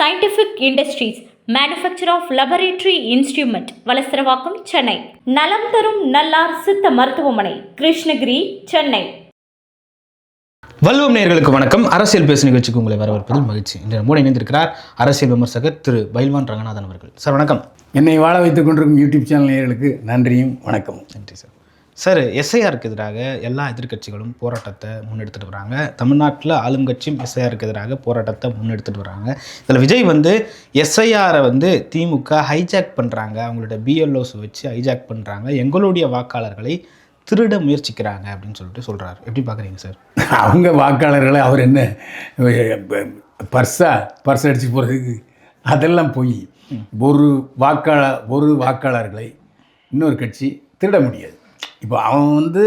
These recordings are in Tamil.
Scientific industries manufacture of laboratory instrument Valasaravakkam Chennai. நலம் தரும் நல்லார் சித்த மருத்துவமனை கிருஷ்ணகிரி சென்னை. வல்லுவம் நேயர்களுக்கு வணக்கம். அரசியல் பேசு நிகழ்ச்சிக்கு உங்களை வரவேற்பதில் மகிழ்ச்சி. இன்று நம்மோடு இணைந்திருக்கிறார் அரசியல் விமர்சகர் திரு பைல்வான் ரங்கநாதன் அவர்கள். சார் வணக்கம். என்னை வாழ வைத்துக் கொண்டிருக்கும் யூடியூப் சேனல் நேயர்களுக்கு நன்றியும் வணக்கமும். நன்றி சார். சார் எஸ்ஐஆருக்கு எதிராக எல்லா எதிர்க்கட்சிகளும் போராட்டத்தை முன்னெடுத்துட்டு வராங்க. தமிழ்நாட்டில் ஆளும் கட்சியும் எஸ்ஐஆருக்கு எதிராக போராட்டத்தை முன்னெடுத்துட்டு வராங்க. இதில் விஜய் வந்து எஸ்ஐஆரை வந்து திமுக ஹைஜாக் பண்ணுறாங்க அவங்களோட பிஎல்ஓஸ் வச்சு ஹைஜாக் பண்ணுறாங்க எங்களுடைய வாக்காளர்களை திருட முயற்சிக்கிறாங்க அப்படின்னு சொல்லிட்டு சொல்கிறார் எப்படி பார்க்குறீங்க சார்? அவங்க வாக்காளர்களை அவர் என்ன பர்ஸா பர்ஸ் அடிச்சு போகிறதுக்கு அதெல்லாம் போய் ஒரு வாக்காளர் ஒரு வாக்காளர்களை இன்னொரு கட்சி திருட முடியாது. இப்போ அவன் வந்து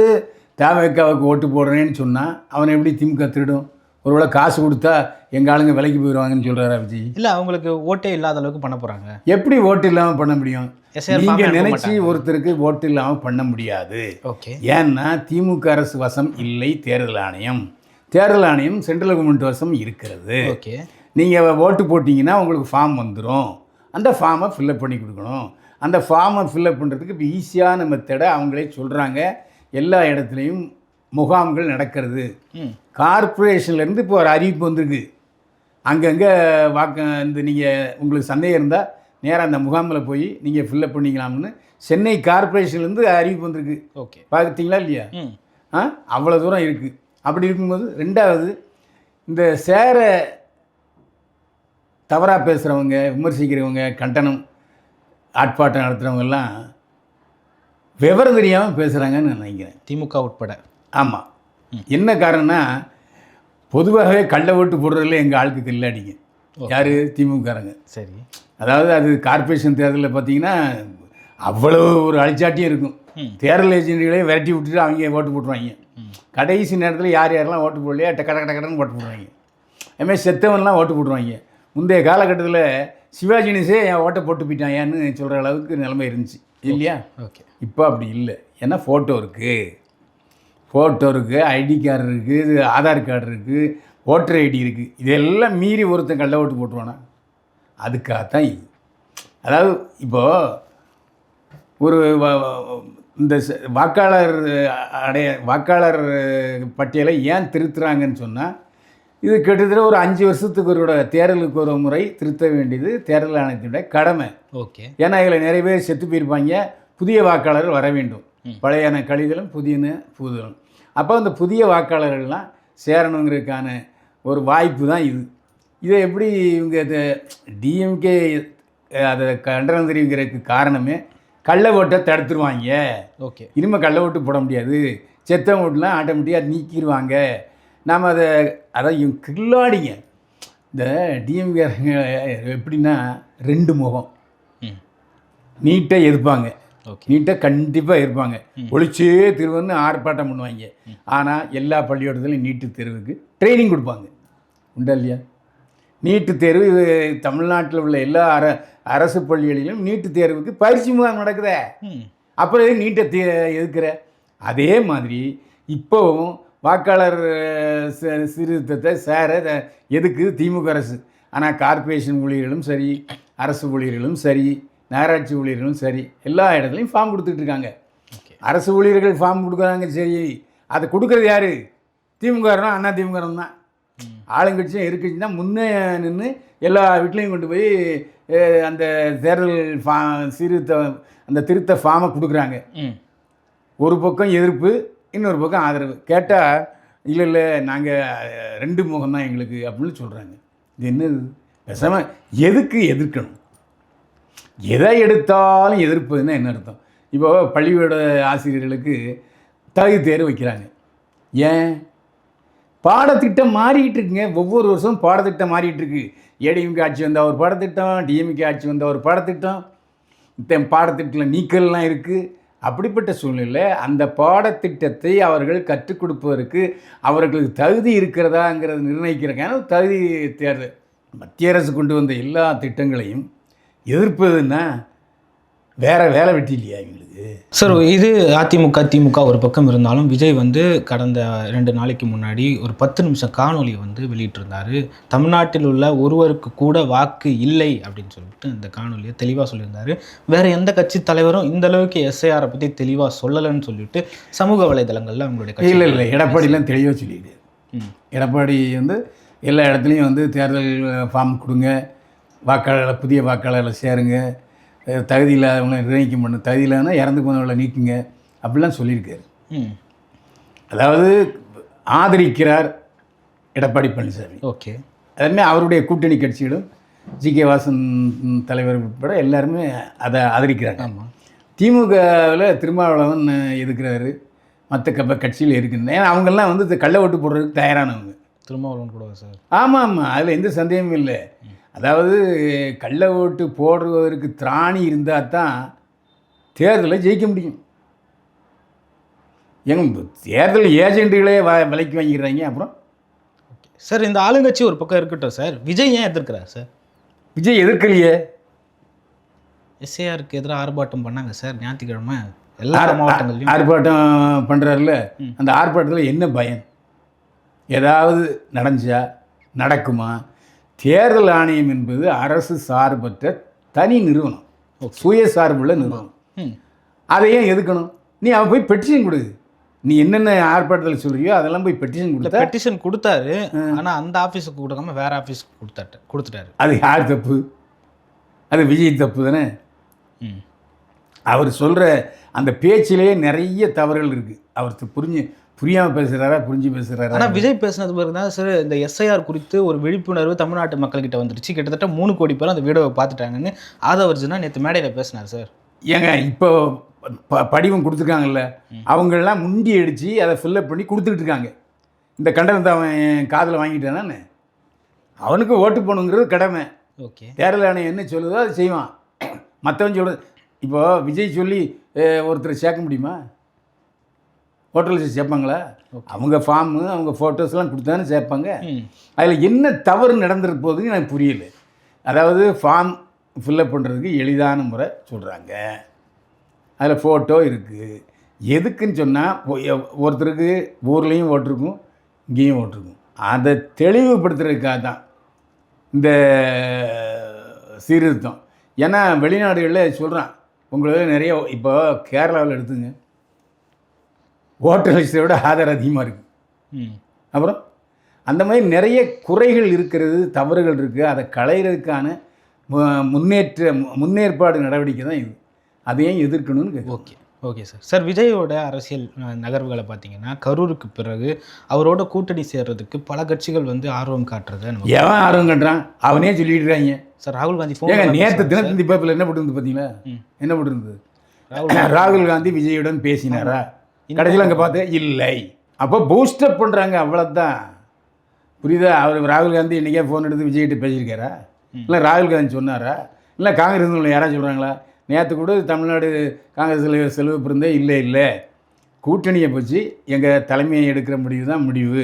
தேவைக்காவுக்கு ஓட்டு போடுறேன்னு சொன்னால் அவனை எப்படி திமுக திருடும் ஒருவேளை காசு கொடுத்தா எங்கள் ஆளுங்க விலைக்கு போயிடுவாங்கன்னு சொல்கிறாரா விஜய் இல்லை அவங்களுக்கு ஓட்டே இல்லாத அளவுக்கு பண்ண போகிறாங்க எப்படி ஓட்டு இல்லாமல் பண்ண முடியும்? நீங்கள் நினைச்சி. ஒருத்தருக்கு ஓட்டு இல்லாமல் பண்ண முடியாது. ஓகே. ஏன்னா திமுக அரசு வசம் இல்லை தேர்தல் ஆணையம். தேர்தல் ஆணையம் சென்ட்ரல் கவர்மெண்ட் வசம் இருக்கிறது. ஓகே. நீங்கள் ஓட்டு போட்டிங்கன்னா உங்களுக்கு ஃபார்ம் வந்துடும் அந்த ஃபார்மை ஃபில்அப் பண்ணி கொடுக்கணும். அந்த ஃபார்மை ஃபில்அப் பண்ணுறதுக்கு இப்போ ஈஸியான மெத்தடை அவங்களே சொல்கிறாங்க எல்லா இடத்துலையும் முகாம்கள் நடக்கிறது. ம். கார்ப்பரேஷன்லேருந்து இப்போ ஒரு அறிவிப்பு வந்திருக்கு. அங்கங்கே வாக்க இந்த நீங்கள் உங்களுக்கு சந்தேகம் இருந்தால் நேராக அந்த முகாமில் போய் நீங்கள் ஃபில்அப் பண்ணிக்கலாம்னு சென்னை கார்ப்பரேஷன்லேருந்து அறிவிப்பு வந்திருக்கு. ஓகே. பார்த்தீங்களா இல்லையா? ஆ? அவ்வளோ தூரம் இருக்குது அப்படி இருக்கும்போது ரெண்டாவது இந்த சேரை தவறாக பேசுகிறவங்க விமர்சிக்கிறவங்க கண்டனம் ஆட்பாட்டம் நடத்துகிறவங்கெல்லாம் விவரம் தெரியாமல் பேசுகிறாங்கன்னு நான் நினைக்கிறேன். திமுக உட்பட. ஆமாம் என்ன காரணம்னா பொதுவாகவே கள்ள ஓட்டு போடுறதுல எங்கள் ஆளுக்கு கில்லாடிங்க யார்? திமுககாரங்க சரி. அதாவது அது கார்ப்பரேஷன் தேர்தலில் பார்த்தீங்கன்னா அவ்வளோ ஒரு அழிச்சாட்டியும் இருக்கும். தேர்தல் ஏஜென்ட்களே விரட்டி விட்டுட்டு அவங்க ஓட்டு போட்டுருவாங்க. கடைசி நேரத்தில் யார் யாரெல்லாம் ஓட்டு போடலையா டக்க கட கட கடன்னு ஓட்டு போடுவாங்க. அதுமாதிரி செத்தவன்லாம் ஓட்டு போட்டுருவாங்க. முந்தைய காலகட்டத்தில் சிவாஜி கணேசே என் ஓட்டை போட்டு போயிட்டாயான்னு சொல்கிற அளவுக்கு நிலைமை இருந்துச்சு. இல்லையா? ஓகே. இப்போ அப்படி இல்லை. ஏன்னா ஃபோட்டோ இருக்குது ஃபோட்டோ இருக்குது ஐடி கார்டு இருக்குது ஆதார் கார்டு இருக்குது ஓட்டர் ஐடி இருக்குது இதெல்லாம் மீறி ஒருத்தன் கள்ள ஓட்டு போட்டுருவானா? அதுக்காகத்தான் இது. அதாவது இப்போது ஒரு இந்த வாக்காளர் அடைய வாக்காளர் பட்டியலை ஏன் திருத்துறாங்கன்னு சொன்னால் இது கிட்டத்தட்ட ஒரு அஞ்சு வருஷத்துக்கு ஒரு தேர்தலுக்கு ஒரு முறை திருத்த வேண்டியது தேர்தல் ஆணையத்தினுடைய கடமை. ஓகே. ஏன்னா இதில் நிறைய பேர் செத்து போயிருப்பாங்க. புதிய வாக்காளர்கள் வர வேண்டும். பழையன கழிதலும் புதியன புதுதலும் அப்போ அந்த புதிய வாக்காளர்கள்லாம் சேரணுங்கிறதுக்கான ஒரு வாய்ப்பு தான் இது. இதை எப்படி இவங்க இது டிஎம்கே அதை கண்டனம் தெரிவிக்கிறதுக்கு காரணமே கள்ள ஓட்டை தடுத்துருவாங்க. ஓகே. இனிமேல் கள்ள ஓட்டு போட முடியாது. செத்த ஓட்டுலாம் ஆட்டோமேட்டிக்காக நீக்கிடுவாங்க நாம் அதை அதான் இவங்க கில்லாடிங்க. இந்த டிஎம்கே எப்படின்னா ரெண்டு முகம். நீட்டாக எதிர்ப்பாங்க. நீட்டாக கண்டிப்பாக இருப்பாங்க ஒழிச்சே திருவுன்னு ஆர்ப்பாட்டம் பண்ணுவாங்க. ஆனால் எல்லா பள்ளிக்கூடத்துலையும் நீட்டு தேர்வுக்கு ட்ரைனிங் கொடுப்பாங்க. உண்டா இல்லையா? நீட்டு தேர்வு இது தமிழ்நாட்டில் உள்ள எல்லா அர அரசு பள்ளிகளிலும் நீட்டு தேர்வுக்கு பயிற்சி முகாம் நடக்குதே. அப்புறம் நீட்டை தே எதுக்குற? அதே மாதிரி இப்போவும் வாக்காளர் சீர்திருத்தத்தை சேர எதுக்கு? திமுக அரசு. ஆனால் கார்ப்பரேஷன் ஊழியர்களும் சரி அரசு ஊழியர்களும் சரி நகராட்சி ஊழியர்களும் சரி எல்லா இடத்துலையும் ஃபார்ம் ஓகே. அரசு ஊழியர்கள் ஃபார்ம் கொடுக்குறாங்க சரி. அதை கொடுக்குறது யார்? திமுகரும் அண்ணா திமுகரும் தான். ஆளுங்கட்சியும் தான் முன்னே நின்று எல்லா வீட்லேயும் கொண்டு போய் அந்த தேர்தல் ஃபா சீர்திருத்த அந்த திருத்த ஃபார்மை கொடுக்குறாங்க. ஒரு பக்கம் எதிர்ப்பு இன்னொரு பக்கம் ஆதரவு. கேட்டால் இல்லை இல்லை நாங்கள் ரெண்டு முகம் தான் எங்களுக்கு அப்படின்னு சொல்கிறாங்க இது என்னது? பேசாமல் எதுக்கு எதிர்க்கணும்? எதை எடுத்தாலும் எதிர்ப்பதுன்னா என்ன அர்த்தம்? இப்போ பள்ளியோட ஆசிரியர்களுக்கு தகுதி தேர்வு வைக்கிறாங்க. ஏன்? பாடத்திட்டம் மாறிக்கிட்டு இருக்குங்க. ஒவ்வொரு வருஷமும் பாடத்திட்டம் மாறிக்கிட்டு இருக்கு. ஏடிஎம்கே ஆட்சி வந்தால் ஒரு பாடத்திட்டம் டிஎம்கே ஆட்சி வந்தால் ஒரு பாடத்திட்டம். இந்த பாடத்திட்டத்தில் நீக்கல்லாம் இருக்குது அப்படிப்பட்ட சூழ்நிலை அந்த பாடத்திட்டத்தை அவர்கள் கற்றுக் கொடுப்பதற்கு அவர்களுக்கு தகுதி இருக்கிறதாங்கிறத நிர்ணயிக்கிறக்கான தகுதி தேர்தல் மத்திய அரசு கொண்டு வந்த எல்லா திட்டங்களையும் எதிர்ப்பதுன்னா வேறு வேலை வெட்டி இல்லையா இவங்களுக்கு? சார் இது அதிமுக திமுக ஒரு பக்கம் இருந்தாலும் விஜய் வந்து கடந்த ரெண்டு நாளைக்கு முன்னாடி ஒரு பத்து நிமிஷம் காணொளியை வந்து வெளியிட்டிருந்தாரு. தமிழ்நாட்டில் உள்ள ஒருவருக்கு கூட வாக்கு இல்லை அப்படின்னு சொல்லிட்டு இந்த காணொலியை தெளிவாக சொல்லியிருந்தாரு. வேற எந்த கட்சி தலைவரும் இந்த அளவுக்கு எஸ்ஐஆரை பற்றி தெளிவாக சொல்லலைன்னு சொல்லிட்டு சமூக வலைதளங்களில் அவங்களுடைய கட்சி இல்லை இல்லை எடப்பாடிலாம் தெளிவாக சொல்லிடு ம். எடப்பாடி வந்து எல்லா இடத்துலையும் வந்து தேர்தல் ஃபார்ம் கொடுங்க. வாக்காளர்களை புதிய வாக்காளர்களை சேருங்க. தகுதி இல்லாதவங்களை நிர்ணயிக்க பண்ணு. தகுதி இல்லாதனா இறந்து போனவங்களை நீக்குங்க. அப்படிலாம் சொல்லியிருக்காரு. ம். அதாவது ஆதரிக்கிறார் எடப்பாடி பழனிசாமி. ஓகே. அதுமாதிரி அவருடைய கூட்டணி கட்சிகளும் ஜி கே வாசன் தலைவர் உட்பட எல்லாருமே அதை ஆதரிக்கிறாங்க. ஆமாம் திமுகவில் திருமாவளவன் எதுக்குறாரு? மற்ற க கட்சியில் இருக்குன்னு. ஏன்னா அவங்கெல்லாம் வந்து கள்ள ஓட்டு போடுறதுக்கு தயாரானவங்க. திருமாவளவன் கூட சார். ஆமாம். ஆமாம் அதில் எந்த சந்தேகமும் இல்லை. அதாவது கள்ள ஓட்டு போடுவதற்கு திராணி இருந்தால் தான் தேர்தலை ஜெயிக்க முடியும். எங்க தேர்தல் ஏஜென்ட்டுகளே வ விலைக்கு வாங்கிடுறாங்க அப்புறம்? சார் இந்த ஆளுங்கட்சி ஒரு பக்கம் இருக்கட்டும் சார். விஜய் ஏன் எதிர்க்கிறார் சார்? விஜய் எதிர்க்கலையே. எஸ்ஏஆருக்கு எதிராக ஆர்ப்பாட்டம் பண்ணாங்க சார் ஞாயிற்றுக்கிழமை. எல்லா மாவட்டங்கள்லையும். ஆர்ப்பாட்டம் பண்ணுறாருல அந்த ஆர்ப்பாட்டத்தில் என்ன பயம் ஏதாவது நடந்துச்சா? நடக்குமா? தேர்தல் ஆணையம் என்பது அரசு சார்பற்ற தனி நிறுவனம். சுயசார்புள்ள நிறுவனம். ம். அதை ஏன் எதுக்கணும்? நீ அவன் போய் பெட்டிஷன் கொடு. நீ என்னென்ன ஆர்ப்பாட்டத்தில் சொல்றியோ அதெல்லாம் போய் பெட்டிஷன் கொடுத்தா பெட்டிஷன் கொடுத்தாரு. ஆனால் அந்த ஆஃபீஸுக்கு கொடுக்காம வேற ஆஃபீஸுக்கு கொடுத்தாட்டு கொடுத்துட்டாரு. அது யார் தப்பு? அது விஜய் தப்பு தானே? ம். அவர் சொல்கிற அந்த பேச்சிலேயே நிறைய தவறுகள் இருக்குது அவர் புரிஞ்சு புரியாமல் பேசுகிறாரா புரிஞ்சு பேசுகிறாரா ஆனால் விஜய் பேசினது பிறகு தான் சார் இந்த எஸ்ஐஆர் குறித்து ஒரு விழிப்புணர்வு தமிழ்நாட்டு மக்கள்கிட்ட வந்துருச்சு. கிட்டத்தட்ட மூணு கோடி பேர் அந்த வீடியோவை பார்த்துட்டாங்கன்னு ஆதவர்ஜுனா நேற்று மேடையில் பேசினார் சார் ஏங்க இப்போ ப- படிவம் கொடுத்துருக்காங்கல்ல அவங்கெல்லாம் முண்டி அடித்து அதை ஃபில்லப் பண்ணி கொடுத்துக்கிட்டு இருக்காங்க. இந்த கண்டனத்தை அவன் காதில் வாங்கிட்டானே அவனுக்கு ஓட்டு போகணுங்கிறது கடமை. ஓகே. தேர்தல் ஆணையம் என்ன சொல்லுதோ அதை செய்வான். மற்றவன் சொல்கிறது இப்போ விஜய் சொல்லி ஒருத்தரை சேர்க்க முடியுமா? ஹோட்டலில் சேர்ப்பாங்களா? அவங்க ஃபார்மு அவங்க ஃபோட்டோஸ்லாம் கொடுத்தானே சேர்ப்பாங்க. அதில் என்ன தவறு நடந்துரு போகுதுன்னு எனக்கு புரியல. அதாவது ஃபார்ம் ஃபில்லப் பண்ணுறதுக்கு எளிதான முறை சொல்கிறாங்க அதில் ஃபோட்டோ இருக்குது எதுக்குன்னு சொன்னால் ஒருத்தருக்கு ஊர்லேயும் ஓட்டிருக்கும் இங்கேயும் ஓட்டிருக்கும் அதை தெளிவுபடுத்துறதுக்காக தான் இந்த சீர்திருத்தம். ஏன்னா வெளிநாடுகளில் சொல்கிறான் உங்களுக்கு நிறைய இப்போ கேரளாவில் எடுத்துங்க. ஓட்டர் லிஸ்ட்டை விட ஆதார் அதிகமாக இருக்குது ம். அப்புறம் அந்த மாதிரி நிறைய குறைகள் இருக்கிறது தவறுகள் இருக்குது அதை களையிறதுக்கான மு- முன்னேற்ற மு- முன்னேற்பாடு நடவடிக்கை தான் இது. அதையும் எதிர்க்கணும்னு ஓகே ஓகே சார். சார் விஜயோட அரசியல் நகர்வுகளை பார்த்தீங்கன்னா கரூருக்கு பிறகு அவரோட கூட்டணி சேர்றதுக்கு பல கட்சிகள் வந்து ஆர்வம் காட்டுறதை எவன் ஆர்வம் கட்டுறான்? அவனே சொல்லிட்டு இருக்காங்க. சார் ராகுல் காந்தி ஃபோன் நேற்று தினத்தந்தி பேப்பரில் என்ன போட்டிருந்து பார்த்தீங்களா. என்ன போட்டிருந்தது? ராகுல் ராகுல் காந்தி விஜயுடன் பேசினாரா? கடைசியில் அங்கே பார்த்தேன் இல்லை. அப்போ பூஸ்டப் பண்ணுறாங்க அவ்வளோதான் புரியுதா? அவர் ராகுல் காந்தி இன்றைக்கே ஃபோன் எடுத்து விஜய்கிட்ட பேசியிருக்காரா? இல்லை ராகுல் காந்தி சொன்னாரா? இல்லை காங்கிரஸ் யாராவது சொல்கிறாங்களா நேற்று கூட தமிழ்நாடு காங்கிரஸ் தலைவர் செல்வ பிறந்தே இல்லை இல்லை. கூட்டணியை பற்றி எங்கள் தலைமையை எடுக்கிற முடிவு தான் முடிவு.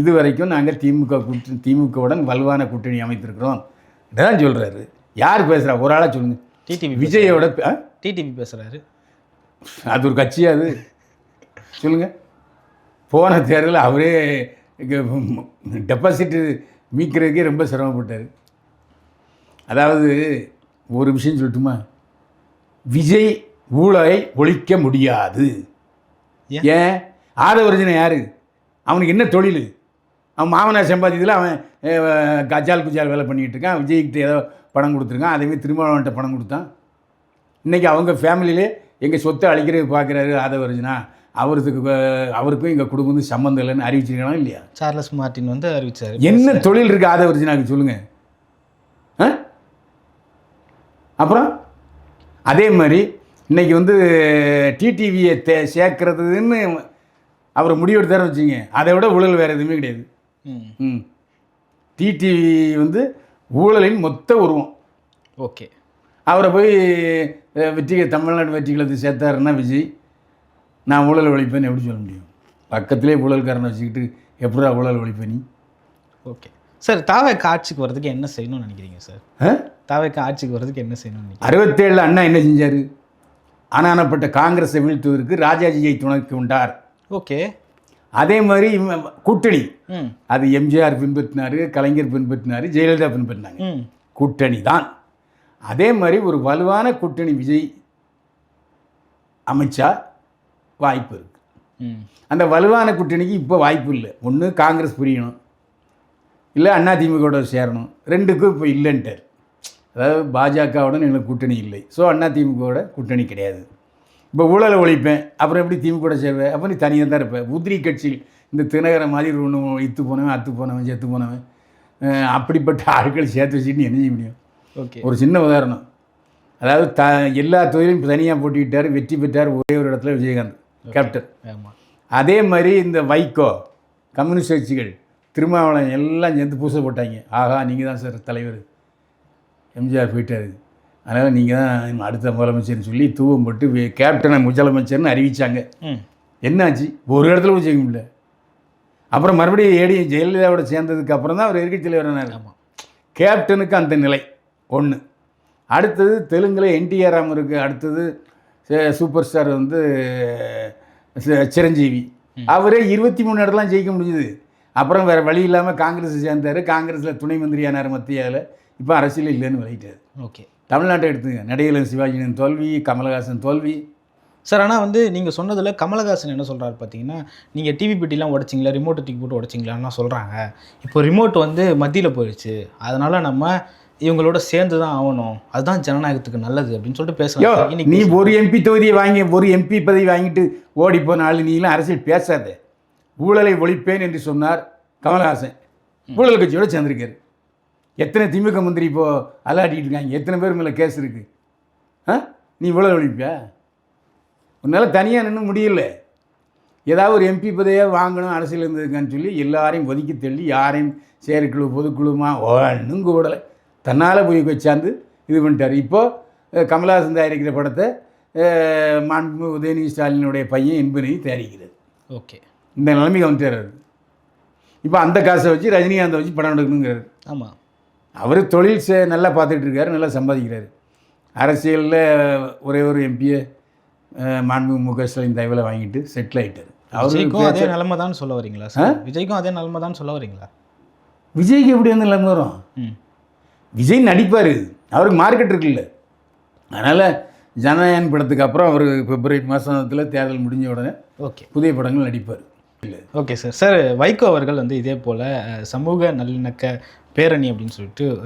இது வரைக்கும் நாங்கள் திமுக கூட்டணி திமுகவுடன் வலுவான கூட்டணி அமைத்திருக்கிறோம். இதான் சொல்கிறாரு யார் பேசுகிறா ஒரு ஆளாக சொல்லுங்கள் டிடிவி விஜயோட? டிடிவி பேசுகிறாரு அது ஒரு கட்சியா அது? சொல்லுங்க. போன தேர்தலில் அவரே டெபாசிட் மீட்கிறதுக்கே ரொம்ப சிரமப்பட்டார். அதாவது ஒரு விஷயம் சொல்லட்டுமா? விஜய் ஊழலை ஒழிக்க முடியாது. ஏன்? ஆதவர்ஜனை யாரு? அவனுக்கு என்ன தொழில்? அவன் மாமனார் சம்பாதியத்தில் அவன் கஜால் குஜால் வேலை பண்ணிகிட்டு இருக்கான். விஜய்கிட்ட ஏதோ பணம் கொடுத்துருக்கான். அதேமாதிரி திருமாவளவன்ட்ட பணம் கொடுத்தான். இன்றைக்கி அவங்க ஃபேமிலியிலே எங்கள் சொத்தை அழிக்கிறது பார்க்குறாரு ஆதவர்ஜனா. அவருக்கு அவருக்கும் எங்கள் குடும்பம் சம்மந்தம் இல்லைன்னு அறிவிச்சிருக்கானா இல்லையா? சார்லஸ் மார்ட்டின் வந்து அறிவிச்சாரு. என்ன தொழில் இருக்குது ஆதவர்ஜனாக்கு சொல்லுங்கள் ஆ அப்புறம்? அதே மாதிரி இன்னைக்கு வந்து டிடிவியை தே சேர்க்கறதுன்னு அவர் முடிவெடுத்தாரு வச்சுங்க அதை விட ஊழல் வேறு எதுவுமே கிடையாது. ம். டிடிவி வந்து ஊழலின் மொத்த உருவம். ஓகே. அவரை போய் வெற்றி தமிழ்நாடு வெற்றி கழகத்தை சேர்த்தாருன்னா விஜய். நான் ஊழல் ஒழிப்பேன்னு எப்படி சொல்ல முடியும்? பக்கத்திலே ஊழல்காரனை வச்சுக்கிட்டு எப்படா ஊழல் ஒழிப்ப நீ? ஓகே. சார் தாவேக்கு ஆட்சிக்கு வர்றதுக்கு என்ன செய்யணும்னு நினைக்கிறீங்க சார்? தாவேக்கு ஆட்சிக்கு வர்றதுக்கு என்ன செய்யணும்னு அறுபத்தேழில் அண்ணா என்ன செஞ்சார்? ஆனானப்பட்ட காங்கிரஸை வீழ்த்துவதற்கு ராஜாஜியை துணைக்கு கொண்டார் ஓகே. அதே மாதிரி கூட்டணி. அது எம்ஜிஆர் பின்பற்றினார் கலைஞர் பின்பற்றினார் ஜெயலலிதா பின்பற்றினாங்க. கூட்டணி தான். அதே மாதிரி ஒரு வலுவான கூட்டணி விஜய் அமைச்சா வாய்ப்பு இருக்கு. ம். அந்த வலுவான கூட்டணிக்கு இப்போ வாய்ப்பு இல்லை. ஒன்று காங்கிரஸ் புரியணும். இல்லை அதிமுகவோட சேரணும். ரெண்டுக்கும் இப்போ இல்லைன்ட்டார். அதாவது பாஜகவுடன் எங்களுக்கு கூட்டணி இல்லை. ஸோ அதிமுகவோட கூட்டணி கிடையாது. இப்போ ஊழலை ஒழிப்பேன். அப்புறம் எப்படி திமுக சேருவேன் அப்போ நீ தனியாக தான் இருப்பேன் உதிரி கட்சி இந்த தினகர மாதிரி ஒன்று இத்து போனவன் அத்து போனவன் செத்து போனவன். அப்படிப்பட்ட ஆட்கள் சேர்த்து வச்சுட்டு என்ன செய்ய முடியும்? ஓகே. ஒரு சின்ன உதாரணம். அதாவது த எல்லா தொழிலும் தனியாக போட்டிக்கிட்டார் வெற்றி பெற்றார் ஒரே ஒரு இடத்துல விஜயகாந்த். கேப்டன் அதே மாதிரி இந்த வைகோ கம்யூனிஸ்ட் கட்சிகள் திருமாவளவன் எல்லாம் சேர்ந்து பூசை போட்டாங்க. ஆகா நீங்கள் தான் சார் தலைவர். எம்ஜிஆர் போயிட்டாரு. அதனால் நீங்கள் தான் அடுத்த முதலமைச்சர்னு சொல்லி தூவம் போட்டு கேப்டனை முதலமைச்சர்னு அறிவிச்சாங்க. ம். என்னாச்சு? ஒரு இடத்துல போய் செய்ய முடியல. அப்புறம் மறுபடியும் ஏடி ஜெயலலிதாவோட சேர்ந்ததுக்கு அப்புறம் தான் அவர் எதிர்க்கட்சி தலைவரானார் ஆமாம் கேப்டனுக்கு அந்த நிலை. ஒன்று அடுத்தது தெலுங்கில் என்டிஆர் ராமருக்கு அடுத்தது சூப்பர் ஸ்டார் வந்து சிரஞ்சீவி. அவரே இருபத்தி மூணு இடத்துலாம் ஜெயிக்க முடிஞ்சுது. அப்புறம் வேறு வழி இல்லாமல் காங்கிரஸ் சேர்ந்தார். காங்கிரஸில் துணை மந்திரியானார் மத்தியால். இப்போ அரசியல் இல்லைன்னு விளையிட்டார் ஓகே. தமிழ்நாட்டை எடுத்துங்க நடிகர் சிவாஜியின் தோல்வி கமலஹாசன் தோல்வி. சார் ஆனால் வந்து நீங்கள் சொன்னதில் கமலஹாசன் என்ன சொல்கிறாரு பார்த்தீங்கன்னா நீங்கள் டிவி பெட்டிலாம் உடைச்சிங்களா ரிமோட்டை தூக்கி போட்டு உடைச்சிங்களான்னு சொல்கிறாங்க இப்போ ரிமோட் வந்து மத்தியில் போயிடுச்சு அதனால் நம்ம இவங்களோட சேர்ந்து தான் ஆகணும். அதுதான் ஜனநாயகத்துக்கு நல்லது அப்படின்னு சொல்லிட்டு பேசுகிறாங்க நீ ஒரு எம்பி தொகுதியை வாங்கி ஒரு எம்பி பதவி வாங்கிட்டு ஓடி போன ஆள் நீலாம் அரசியல் பேசாத. ஊழலை ஒழிப்பேன் என்று சொன்னார் கமலஹாசன். ஊழல் கட்சியோட சேர்ந்திருக்காரு. எத்தனை திமுக மந்திரி இப்போ அலாட்டிட்டு இருக்காங்க? எத்தனை பேர் மேலே கேஸ் இருக்கு? ஆ? நீ ஊழல் ஒழிப்பியா உன்னால் தனியாக நின்று முடியல. ஏதாவது ஒரு எம்பி பதவியாக வாங்கணும் அரசியல் இருந்ததுக்கான்னு சொல்லி எல்லாரையும் ஒதுக்கி தள்ளி யாரையும் செயற்குழு பொதுக்குழுமா ஒன்றும் கூடலை தன்னால் போய் வச்சாந்து இது பண்ணிட்டார். இப்போது கமலஹாசன் தயாரிக்கிற படத்தை மாண்பு உதயநிதி ஸ்டாலினுடைய பையன் என்பனை தயாரிக்கிறது. ஓகே. இந்த நிலைமைக்கு வந்துட்டார் இப்போ அந்த காசை வச்சு ரஜினிகாந்தை வச்சு படம் எடுக்கணுங்கிறாரு. ஆமாம் அவர் தொழில் சே நல்லா பார்த்துட்டு இருக்காரு நல்லா சம்பாதிக்கிறாரு. அரசியலில் ஒரே ஒரு எம்பியை மாண்பு மு க ஸ்டாலின் தயவில் வாங்கிட்டு செட்டில் ஆகிட்டார் விஜய்க்கும் அதே நிலைமை தான் சொல்ல வரீங்களா சார் விஜய்க்கும் அதே நிலைமை தான் சொல்ல வரீங்களா? விஜய்க்கு எப்படி வந்து நிலைமை வரும்? ம். விஜய் நடிப்பார். அவருக்கு மார்க்கெட் இருக்குல்ல. அதனால் ஜனநாயகன் படத்துக்கு அப்புறம் அவர் பிப்ரவரி மாதத்தில் தேர்தல் முடிஞ்ச உடனே ஓகே. புதிய படங்கள் நடிப்பார். இல்லை. ஓகே சார் சார் வைகோ அவர்கள் வந்து இதே போல் சமூக நல்லிணக்க பேரணி அப்படின்னு சொல்லிட்டு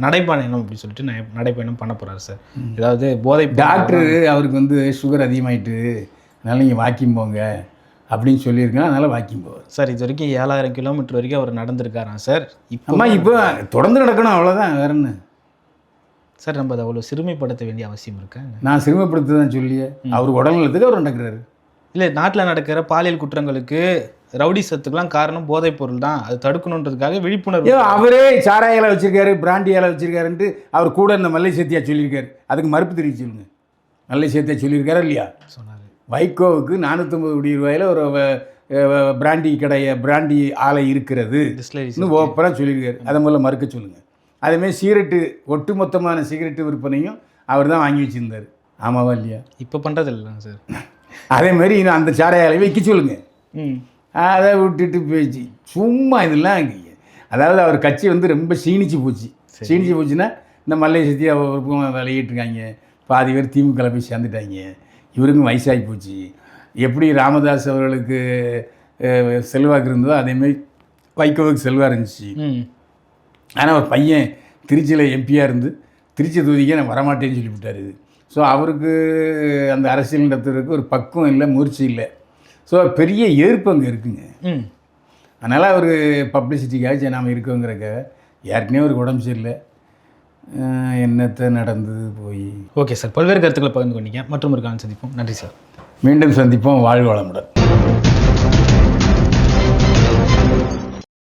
நடைப்பயணம் அப்படின்னு சொல்லிட்டு நட- நடைப்பயணம் பண்ண போகிறாரு சார் ஏதாவது போதை டாக்டரு அவருக்கு வந்து சுகர் அதிகமாயிட்டு அதனால் நீங்கள் வாக்கிங் போங்க. அப்படின்னு சொல்லியிருக்கேன் அதனால் வாக்கிங் போவார். சார் இது வரைக்கும் ஏழாயிரம் கிலோமீட்டர் வரைக்கும் அவர் நடந்திருக்காராம் சார்? இப்போ அம்மா இப்போ தொடர்ந்து நடக்கணும் அவ்வளோதான் வேற என்ன? சார் நம்ம அதை அவ்வளோ சிறுமைப்படுத்த வேண்டிய அவசியம் இருக்கா நான் சிறுமப்படுத்த தான் சொல்லியே அவர் உடல்நலத்துக்கு அவர் நடக்கிறாரு. இல்லை நாட்டில் நடக்கிற பாலியல் குற்றங்களுக்கு ரவுடி சத்துக்கெல்லாம் காரணம் போதைப் பொருள் தான். அது தடுக்கணுன்றதுக்காக விழிப்புணர்வு. அவரே சாராய இலை வச்சிருக்காரு பிராண்டி இலை வச்சிருக்காருன்ட்டு அவர் கூட இந்த மல்லை சேத்தியா சொல்லியிருக்காரு. அதுக்கு மறுப்பு தெரிவிச்சு சொல்லுங்க. மல்லை சேத்தியா சொல்லியிருக்காரா இல்லையா? சொன்னார். வைகோவுக்கு நானூற்றம்பது கோடி ரூபாயில் ஒரு பிராண்டி கடைய பிராண்டி ஆலை இருக்கிறது. இன்னும் ஓப்பனாக சொல்லியிருக்காரு. அதை முதல்ல மறுக்க சொல்லுங்கள் அதேமாதிரி சிகரெட்டு ஒட்டுமொத்தமான சிகரெட்டு விற்பனையும் அவர் தான் வாங்கி வச்சுருந்தார். ஆமாவா இல்லையா? இப்போ பண்ணுறது இல்லைங்க சார். அதே மாதிரி இன்னும் அந்த சாராய ஆலை வைக்க சொல்லுங்கள் அதை விட்டுட்டு போயிடுச்சு. சும்மா இதெல்லாம் இங்க- அதாவது அவர் கட்சி வந்து ரொம்ப சீனிச்சு போச்சு. சீனிச்சு போச்சுன்னா இந்த மல்லை சத்தி அவருக்கும் விளையிட்டு இருக்காங்க பாதி பேர் திமுக போய் சேர்ந்துட்டாங்க. இவருக்கும் வயசாகி போச்சு. எப்படி ராமதாஸ் அவர்களுக்கு செல்வாக்கு இருந்ததோ அதேமாரி வைகோவுக்கு செல்வாக இருந்துச்சு. ஆனால் ஒரு பையன் திருச்சியில் எம்பியாக இருந்து திருச்சி தொகுதிக்கே நான் வரமாட்டேன்னு சொல்லிவிட்டார். ஸோ அவருக்கு அந்த அரசியல் நடத்துறதுக்கு ஒரு பக்குவம் இல்லை முயற்சி இல்லை. ஸோ பெரிய எதிர்ப்பு அங்கே இருக்குங்க. அதனால் அவர் பப்ளிசிட்டிக்காக சரி நாம் இருக்கோங்கிறக்க ஏற்கனவே ஒரு உடம்பு சரியில்லை. என்னத்தை நடந்தது போய். Okay sir. பல்வேறு கருத்துக்களை பகிர்ந்து கொண்டீங்க. மற்றும் ஒரு காலம் சந்திப்போம். நன்றி சார். மீண்டும் சந்திப்போம். வாழ்க வளமுடன்.